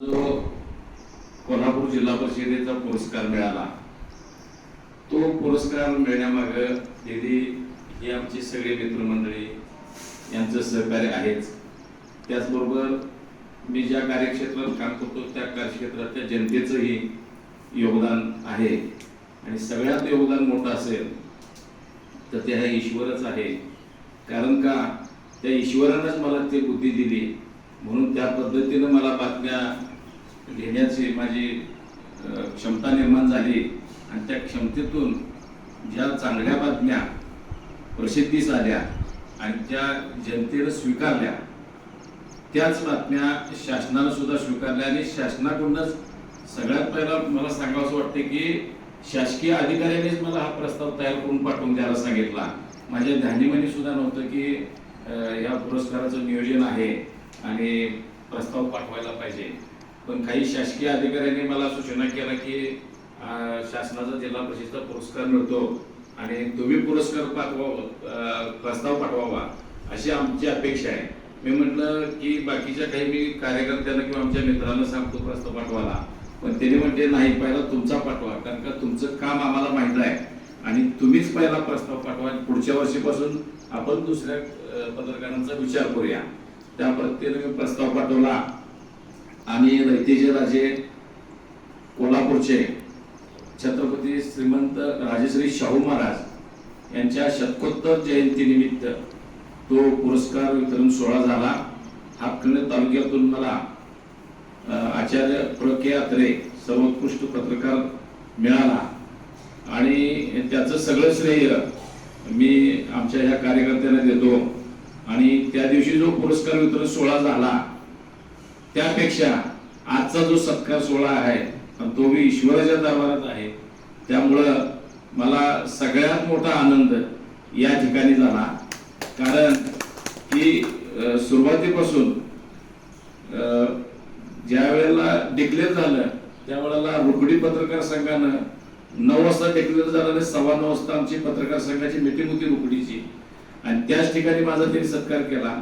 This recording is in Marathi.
जो कोल्हापूर जिल्हा परिषदेचा पुरस्कार मिळाला तो पुरस्कार मिळण्यामाग दिदी हे आमचे सगळे मित्रमंडळी यांचं सहकार्य आहेच. त्याचबरोबर मी ज्या कार्यक्षेत्रात काम करतो त्या कार्यक्षेत्रातल्या जनतेचंही योगदान आहे. आणि सगळ्यात योगदान मोठं असेल तर ते हा ईश्वरच आहे. कारण का त्या ईश्वरानंच मला ती बुद्धी दिली. म्हणून त्या पद्धतीनं मला बातम्या घेण्याची माझी क्षमता निर्माण झाली. आणि त्या क्षमतेतून ज्या चांगल्या बातम्या प्रसिद्धीस आल्या आणि त्या जनतेनं स्वीकारल्या त्याच बातम्या शासनानं सुद्धा स्वीकारल्या. आणि शासनाकडूनच सगळ्यात पहिला मला सांगावं असं वाटतं की शासकीय अधिकाऱ्यांनीच मला हा प्रस्ताव तयार करून पाठवून द्यायला सांगितला. माझ्या ध्यानीमध्ये सुद्धा नव्हतं की या पुरस्काराचं नियोजन आहे. आणि प्रस्ताव पाठवायला पाहिजे. पण काही शासकीय अधिकाऱ्यांनी मला सूचना केल्या की शासनाचा जिल्हा परिषदचा पुरस्कार मिळतो आणि तुम्ही पुरस्कार पाठवा प्रस्ताव पाठवावा अशी आमची अपेक्षा आहे. मी म्हटलं की बाकीच्या काही मी कार्यकर्त्यांना किंवा आमच्या मित्रांना सांगतो प्रस्ताव पाठवायला. पण त्याने म्हणते नाही पहिला तुमचा पाठवा कारण का तुमचं काम आम्हाला माहीत आहे आणि तुम्हीच पहिला प्रस्ताव पाठवा पुढच्या वर्षीपासून आपण दुसऱ्या पत्रकारांचा विचार करूया. त्या पद्धतीने मी प्रस्ताव पाठवला. आणि रयतेचे राजे कोल्हापूरचे छत्रपती श्रीमंत राजेश्री शाहू महाराज यांच्या शतकोत्तर जयंतीनिमित्त तो पुरस्कार वितरण सोहळा झाला. हातकणे तालुक्यातून मला आचार्य प्र. के. अत्रे सर्वोत्कृष्ट पत्रकार मिळाला. आणि त्याचं सगळं श्रेय मी आमच्या ह्या कार्यकर्त्यांना देतो. आणि त्या दिवशी जो पुरस्कार वितरण सोहळा झाला त्यापेक्षा आजचा जो सत्कार सोहळा आहे तो मी ईश्वराच्या दरबारात आहे. त्यामुळं मला सगळ्यात मोठा आनंद या ठिकाणी झाला. कारण की सुरुवातीपासून ज्या वेळेला डिक्लेअर झालं त्यावेळेला रुकडी पत्रकार संघानं नऊ वाजता डिक्लेअर झालं आणि सव्वा नऊ वाजता आमची पत्रकार संघाची मिटिंग होती रुकडीची. आणि त्याच ठिकाणी माझा त्यांनी सत्कार केला.